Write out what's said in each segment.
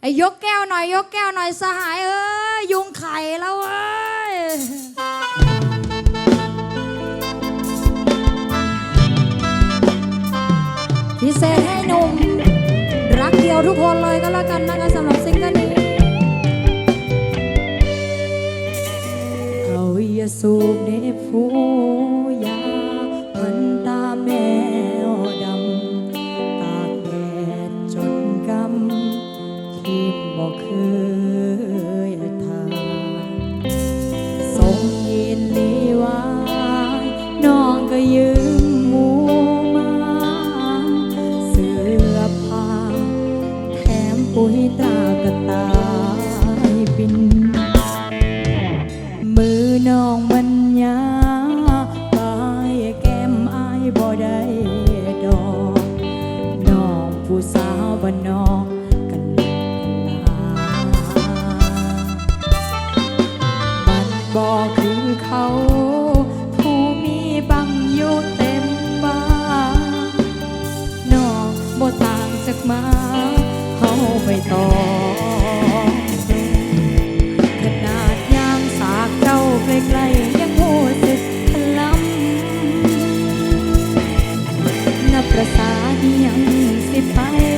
ไอ้ยกแก้วหน่อย ยกแก้วหน่อยสหายเอ้ยยุงไข่แล้วเอ้ยพิเศษให้หนุ่ม รักเดียวทุกคนเลยก็แล้วกันนะคะสำหรับซิงเกิลนี้ เอาอย่าสูบเนฟู งยินลีวางน้องก็ยืมหมูมาเสื้อผ้าแถมปุ๋ยตรากระตา สองขนาดยามสาเจ้าใกล้ๆยังหูสึกล้ำนประสาเดียงสิไป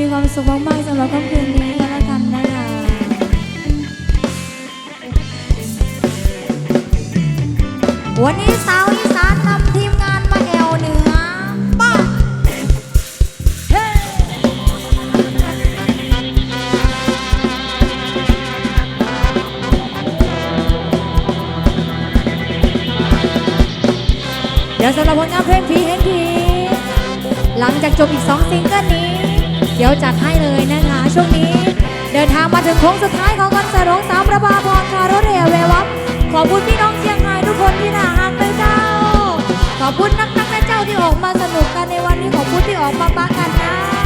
มีความสุขมากๆสำหรับค่ำคืนนี้ก็แล้วกันนะคะวันนี้สาวอีสานนำทีมงานมาแอวเหนือป้าเเดี๋ยวสำหรับผลงานเพลงผีเฮนผีหลังจากจบอีกสองซิงเกิลนี้ เดี๋ยวจัดให้เลยนะคะ ช่วงนี้ เดินทางมาถึงโค้งสุดท้ายของคอนเสิร์ตของสาวประภาพรคาร์โรเรียเววับขอบคุณพี่น้องเชียงรายทุกคนที่น่าฮักเลยเจ้า ขอบคุณนักนักนะเจ้าที่ออกมาสนุกกันในวันนี้ขอบคุณที่ออกมาบ้ากันนะ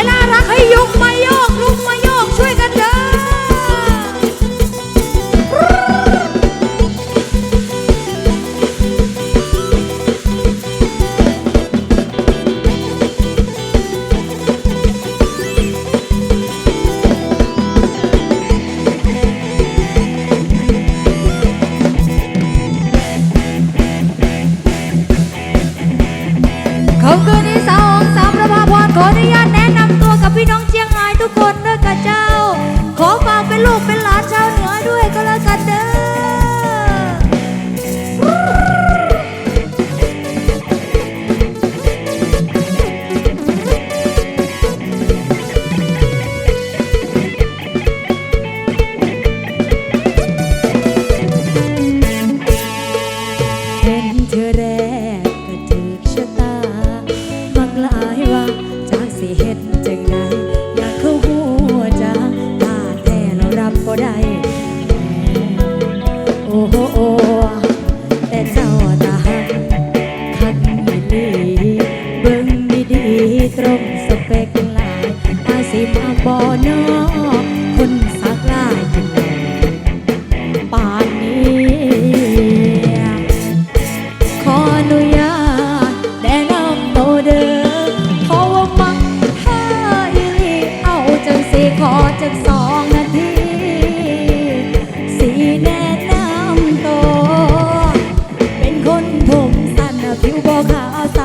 ไน่ารักให้ยุคมา คน หัว viu boca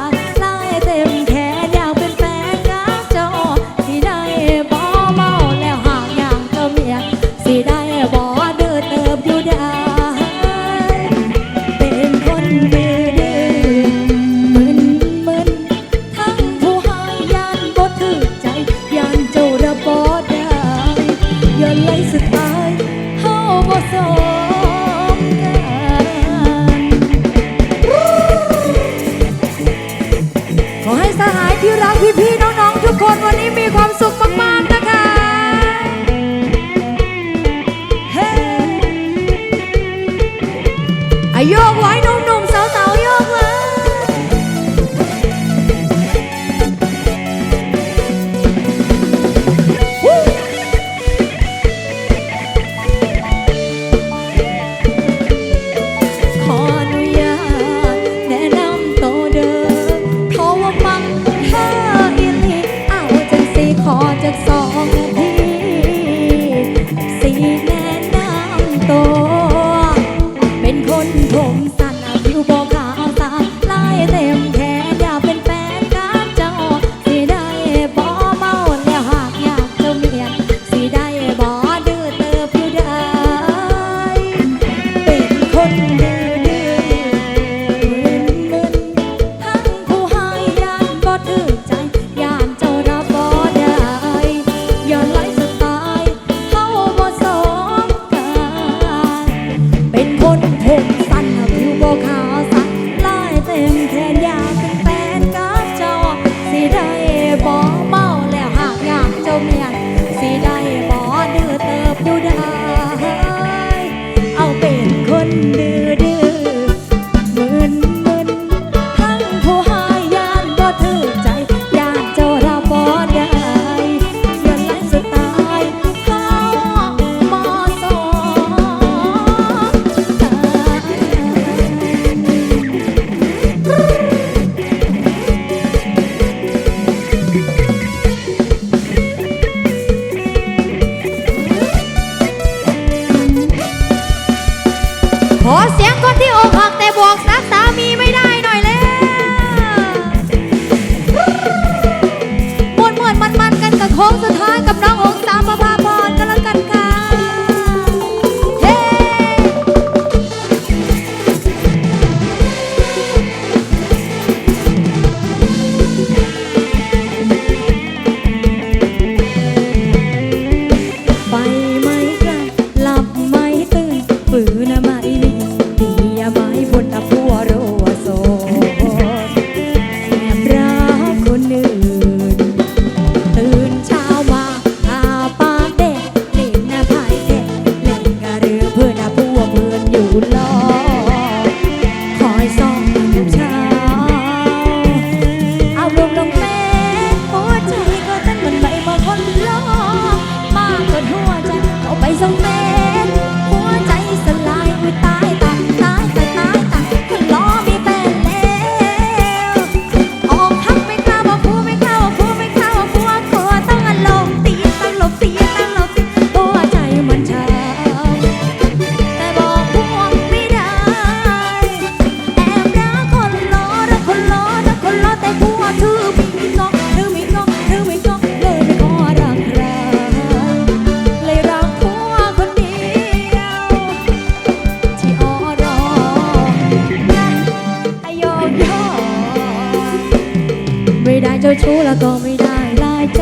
จ้าชู้แล้วก็ไม่ได้ลายใจ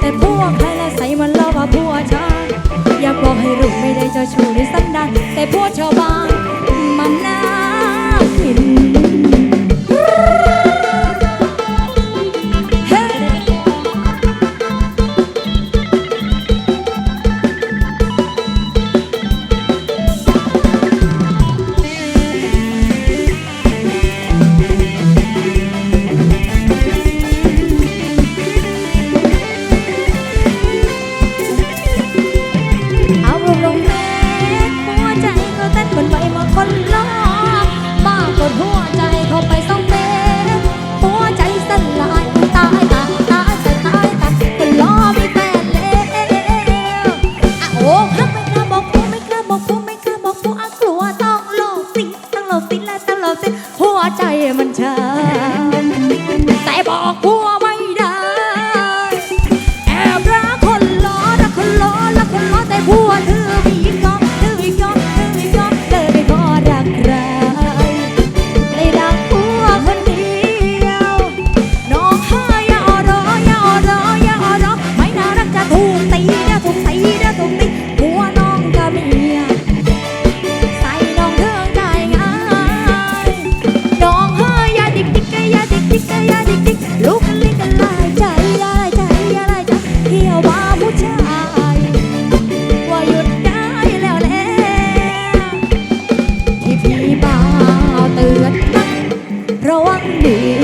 แต่พวกใครละใส่มันเล่อว่าผัวชาอยากบอกให้รู้ไม่ได้เจ้าชู้หรือสันดานแต่พวกชาวบ้าน ระวังดี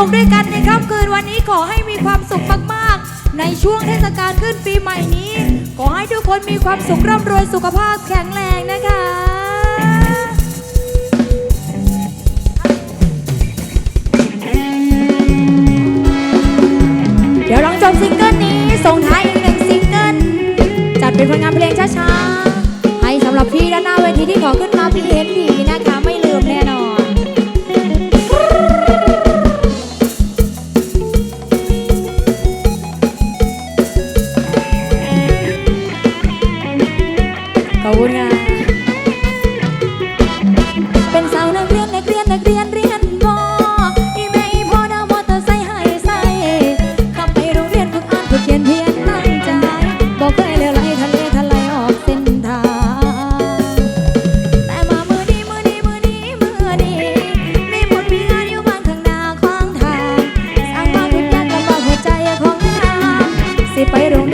นุกด้วยกันในค่ำคืนวันนี้ขอให้มีความสุขมากๆ ในช่วงเทศกาลขึ้นปีใหม่นี้ ขอให้ทุกคนมีความสุขร่ำรวยสุขภาพแข็งแรงนะคะเดี๋ยวลองจบซิงเกิลนี้ส่งท้ายอีกหนึ่งซิงเกิลจัดเป็นผลงานเพลงช้าๆให้สำหรับพี่ด้านหน้าเวทีที่ขอขึ้นมาพี่เห็นดีนะคะ สิไปโรง